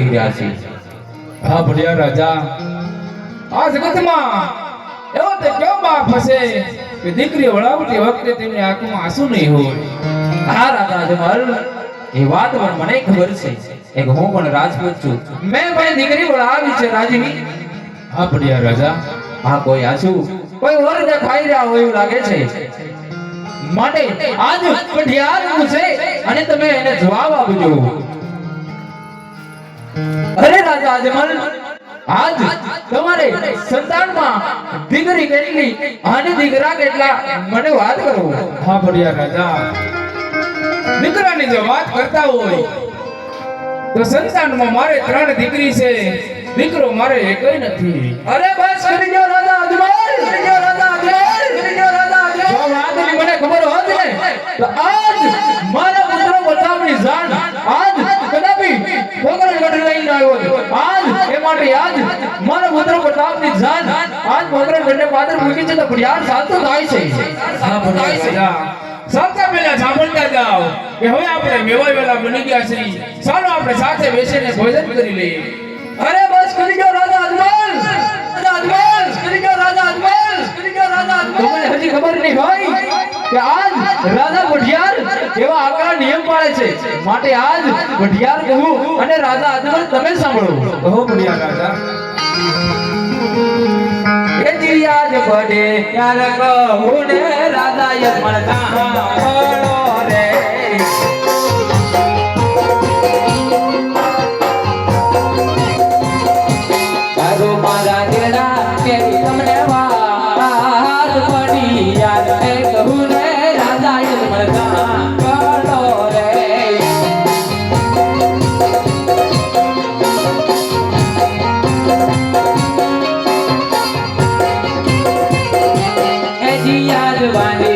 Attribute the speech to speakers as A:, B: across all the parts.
A: કહી રહ્યા છે.
B: હા ભડિયા રાજા, આ જગતમાં એવો તે કયો બાપ હશે કે દીકરી વળાવતી વખતે તેમની આંખમાં આંસુ નહીં હોય?
A: હા રાજા જમલ એ વાત પણ મને ખબર છે. એક હું પણ રાજપૂત છું. મેં ભાઈ દીકરી વળાવી છે રાજવી
B: હા ભડિયા રાજા,
A: હા, કોઈ આંસુ? કોઈ ઓરડે ખાઈ રહ્યા હોય એવું લાગે છે? માટે આજ પઢિયાર પૂછે અને તમે એને જવાબ આપજો. અરે રાજા અજમલ આજ તમારે સંતાનમાં દીકરી કેટલી અને દીકરા કેટલા? મને વાત કરો.
B: હા ભડિયા રાજા. દીકરાની જો વાત કરતા હોય તો સંતાનમાં મારે ત્રણ દીકરી છે. દીકરો મારે એકય નથી.
A: અરે બસ કરી દો રાજા અજમલ કરી દો રાજા અજમલ કરી દો રાજા અજમલ જો વાતની મને ખબર હોત ને તો આજ મારા પુત્ર પ્રતાપની જાણ આજ કદાપી પોકરણ ગઢ લઈને આવ્યો હતો. આજ એ માટે આજ મારા પુત્ર પ્રતાપની જાન. આજ પોકરણ ગઢને પાદર મૂકી છે તો ફરિયાદ સાચું થાય છે.
B: હા થાય છે. સાચા પેલા સાંભળતા જાઓ કે હવે આપણે મેવાય વેલા બની ગયા છે ચાલો આપણે સાથે બેસીને ભોજન કરી લઈએ.
A: અરે બસ કરી ગયો રાજા અજમલ. રાજા અજમલ કરી ગયો રાજા અજમલ. કરી ગયો રાજા અજમલ. તમને હજી ખબર નહીં ભાઈ કે આજ રાજા વઢિયાર એવા આકરા નિયમ પાળે છે. માટે આજ વઢિયાર કહું અને રાજા અજમલ તમે સાંભળો.
B: કહો ભડિયા રાજા.
A: એ જી આજ યાર કહું ને રાજા અજમલ સાંભળો રે. તારો મારા એ જીયારવાને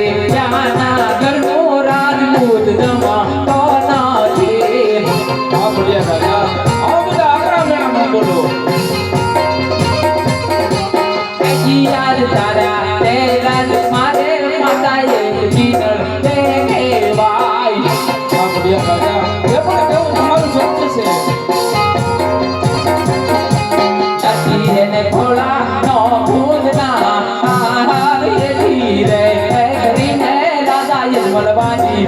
A: રાજાએ મળવાની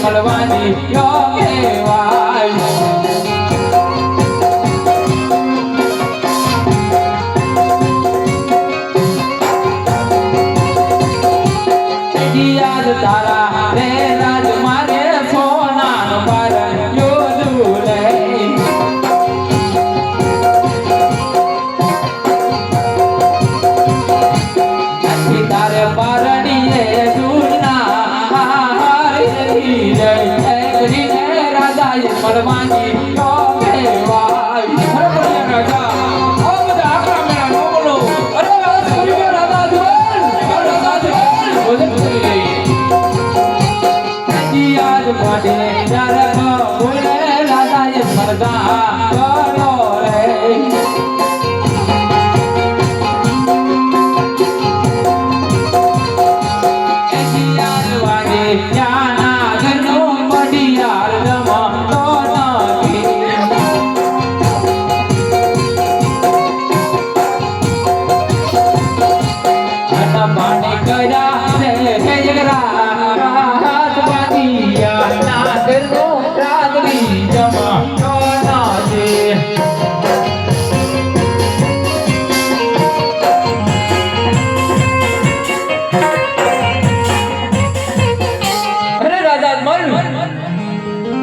A: મળવાની યોગે ધીરે કરીને રાજાએ મળવાની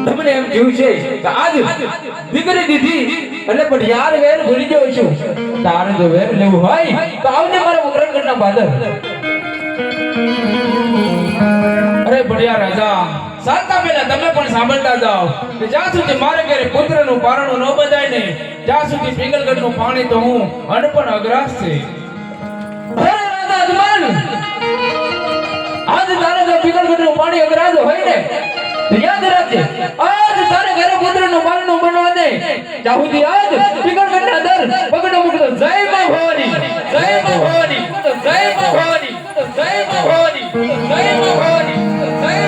A: તમને એમ કહ્યું છે દીકરી દીધી, એટલે પણ વેર ભૂલી ગયો છું. તારે જો વેર લેવું હોય તો આવને મારા મકરણગઢના બાદર
B: અરે રાજા. સાતા પહેલા તમે પણ સાંભળતા જાઓ કે જ્યાં સુધી મારે ઘરે પુત્રનું પારણું ન બધાય ને, ત્યાં સુધી પિંગલગઢનું પાણી તો હું અનપણ અગ્રાસ છે.
A: આજ તારે જો પિંગલગઢનું પાણી અગ્રાસ હોય ને? યાદ રાખજે, આજ તારે ઘરે પુત્રનું પારણું બનવા દે. ત્યાં સુધી આજ પિંગલગઢના દર પગડો મૂકતો જય માં જય માં જય માં